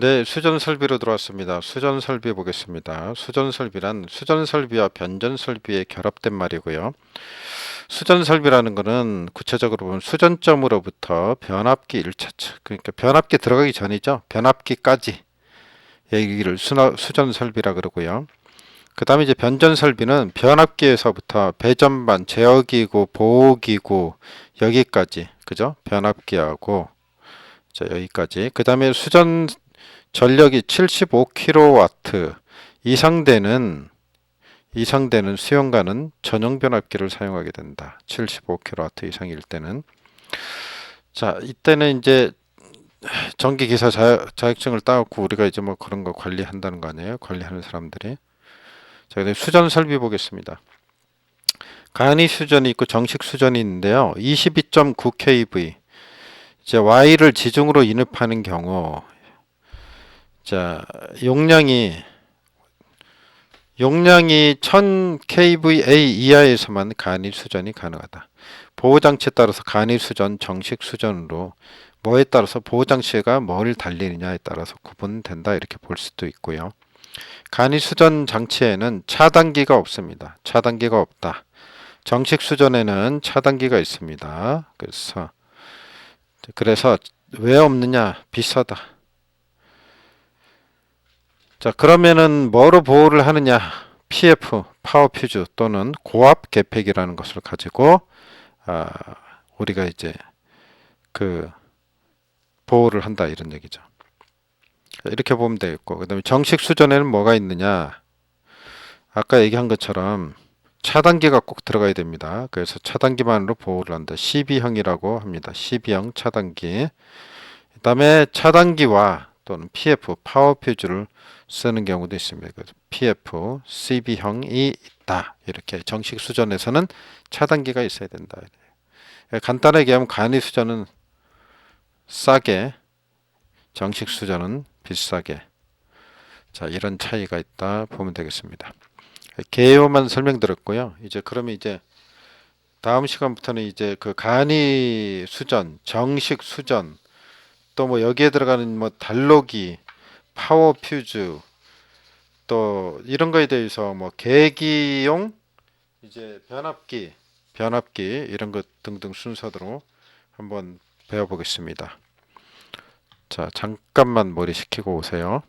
네, 수전 설비로 들어왔습니다. 수전 설비 보겠습니다. 수전 설비란 수전 설비와 변전 설비의 결합된 말이고요. 수전 설비라는 것은 구체적으로 보면 수전점으로부터 변압기 1차처, 그러니까 변압기 들어가기 전이죠. 변압기까지 얘기를 수나- 수전 설비라 그러고요. 그 다음에 이제 변전 설비는 변압기에서부터 배전반, 제어기구, 보호기구 여기까지 그죠? 변압기하고 자 여기까지 그 다음에 수전 전력이 75kW 이상 되는 이상 되는 수용가는 전용 변압기를 사용하게 된다. 75kW 이상일 때는 자 이때는 이제 전기 기사 자, 자격증을 따갖고 우리가 이제 뭐 그런 거 관리한다는 거 아니에요? 관리하는 사람들이 자, 그다음에 수전 설비 보겠습니다. 간이 수전이 있고 정식 수전이 있는데요. 22.9 kV 이제 Y를 지중으로 인입하는 경우 자 용량이 용량이 1000 kVA 이하에서만 간이 수전이 가능하다. 보호 장치에 따라서 간이 수전, 정식 수전으로 뭐에 따라서 보호 장치가 뭘 달리느냐에 따라서 구분된다 이렇게 볼 수도 있고요. 간이 수전 장치에는 차단기가 없습니다. 차단기가 없다. 정식 수전에는 차단기가 있습니다. 그래서 그래서 왜 없느냐? 비싸다. 자, 그러면은 뭐로 보호를 하느냐? PF, 파워 퓨즈 또는 고압 계팩이라는 것을 가지고 아, 우리가 이제 그 보호를 한다 이런 얘기죠. 이렇게 보면 되겠고, 그다음에 정식 수전에는 뭐가 있느냐? 아까 얘기한 것처럼 차단기가 꼭 들어가야 됩니다. 그래서 차단기만으로 보호를 한다. 12형이라고 합니다. 12형 차단기. 그다음에 차단기와 또는 PF 파워 퓨즈를 쓰는 경우도 있습니다. 그래서 PF CB형이 있다. 이렇게 정식 수전에서는 차단기가 있어야 된다. 간단하게 얘기하면 간이 수전은 싸게 정식 수전은 비싸게 자 이런 차이가 있다 보면 되겠습니다. 개요만 설명드렸고요. 이제 그러면 이제 다음 시간부터는 이제 그 간이 수전, 정식 수전, 또 뭐 여기에 들어가는 뭐 달로기, 파워 퓨즈, 또 이런 거에 대해서 뭐 계기용, 이제 변압기, 변압기 이런 것 등등 순서대로 한번 배워보겠습니다. 자 잠깐만 머리 식히고 오세요.